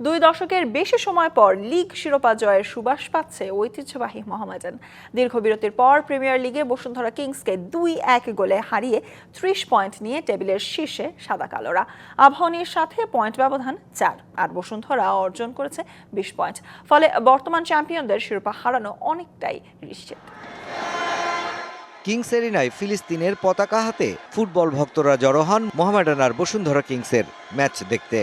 দুই দশকের বেশি সময় পর লিগ শিরোপা জয়ের সুবাস পাচ্ছে ঐতিহ্যবাহী মোহামেডান দীর্ঘ বিরতির পর প্রিমিয়ার লিগে বসুন্ধরা কিংসকে দুই এক গোলে হারিয়ে ত্রিশ পয়েন্ট নিয়ে টেবিলের শীর্ষে সাদা কালোরা। আবাহনীর সাথে পয়েন্ট ব্যবধান চার, আর বসুন্ধরা অর্জন করেছে বিশ পয়েন্ট। ফলে বর্তমান চ্যাম্পিয়নদের শিরোপা হারানো অনেকটাই নিশ্চিত। কিংস এরিনায় ফিলিস্তিনের পতাকা হাতে ফুটবল ভক্তরা জড়ো হন মোহামেডান আর বসুন্ধরা কিংসের ম্যাচ দেখতে।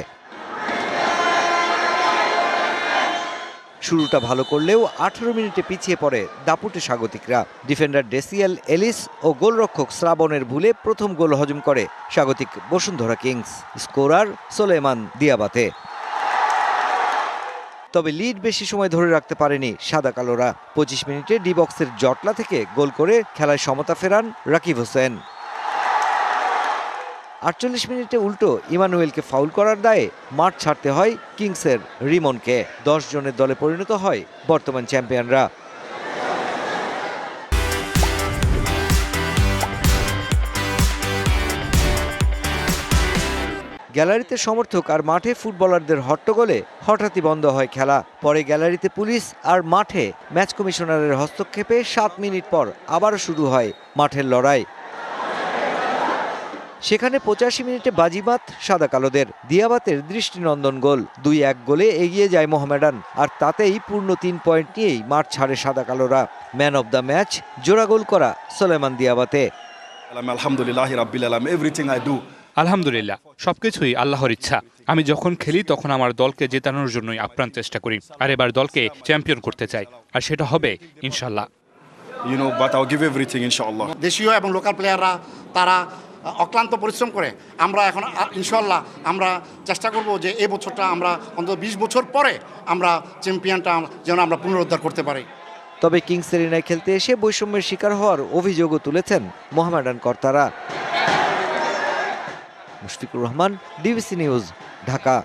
শুরুটা ভালো করলেও আঠারো মিনিটে পিছিয়ে পড়ে দাপুটে স্বাগতিকরা। ডিফেন্ডার ডেসিয়াল এলিস ও গোলরক্ষক শ্রাবণের ভুলে প্রথম গোল হজম করে স্বাগতিক Bashundhara Kings. Scorer Souleymane Diabate. তবে লিড বেশি সময় ধরে রাখতে পারেনি সাদা কালোরা। পঁচিশ মিনিটে ডি বক্সের জটলা থেকে গোল করে খেলায় সমতা ফেরান রাকিব হোসেন। আটচল্লিশ মিনিটে উল্টো ইমানুয়েলকে ফাউল করার দায়ে মাঠ ছাড়তে হয় কিংসের রিমনকে। দশ জনের দলে পরিণত হয় বর্তমান চ্যাম্পিয়নরা। গ্যালারিতে সমর্থক আর মাঠে ফুটবলারদের হট্টগোলে হঠাৎই বন্ধ হয় খেলা। পরে গ্যালারিতে পুলিশ আর মাঠে ম্যাচ কমিশনারের হস্তক্ষেপে সাত মিনিট পর আবারও শুরু হয় মাঠের লড়াই। সেখানে পঁচাশি মিনিটে বাজিমাত সাদা কালোদের। দিয়াবাতের দৃষ্টিনন্দন গোল। দুই এক গোলে এগিয়ে যায় মোহামেডান। আর তাতেই পূর্ণ তিন পয়েন্ট নিয়েই মাঠ ছাড়ে সাদা কালোরা। ম্যান অব দ্য ম্যাচ জোড়া গোল করা সোলেমান দিয়াবাতে। আলহামদুলিল্লাহ রাব্বিল আলম এভরিথিং আই ডু আলহামদুলিল্লাহ সবকিছুই আল্লাহর ইচ্ছা। আমি যখন খেলি তখন আমার দলকে জেতানোর জন্যই আপ্রাণ চেষ্টা করি। আর এবার দলকে চ্যাম্পিয়ন করতে চাই। আর সেটা হবে ইনশাল্লাহ you know but I give everything ইনশাআল্লাহ দেশীয় এবং লোকাল প্লেয়াররা তারা অক্লান্ত পরিশ্রম করে। আমরা এখন ইনশাল্লাহ আমরা চেষ্টা করব যে এই বছরটা আমরা অন্তত বিশ বছর পরে আমরা চ্যাম্পিয়নটা যেন আমরা পুনরুদ্ধার করতে পারি। তবে কিংস এরিনায় খেলতে এসে বৈষম্যের শিকার হওয়ার অভিযোগও তুলেছেন মোহামেডান কর্তারা। Mushfiqur Rahman DBC news Dhaka.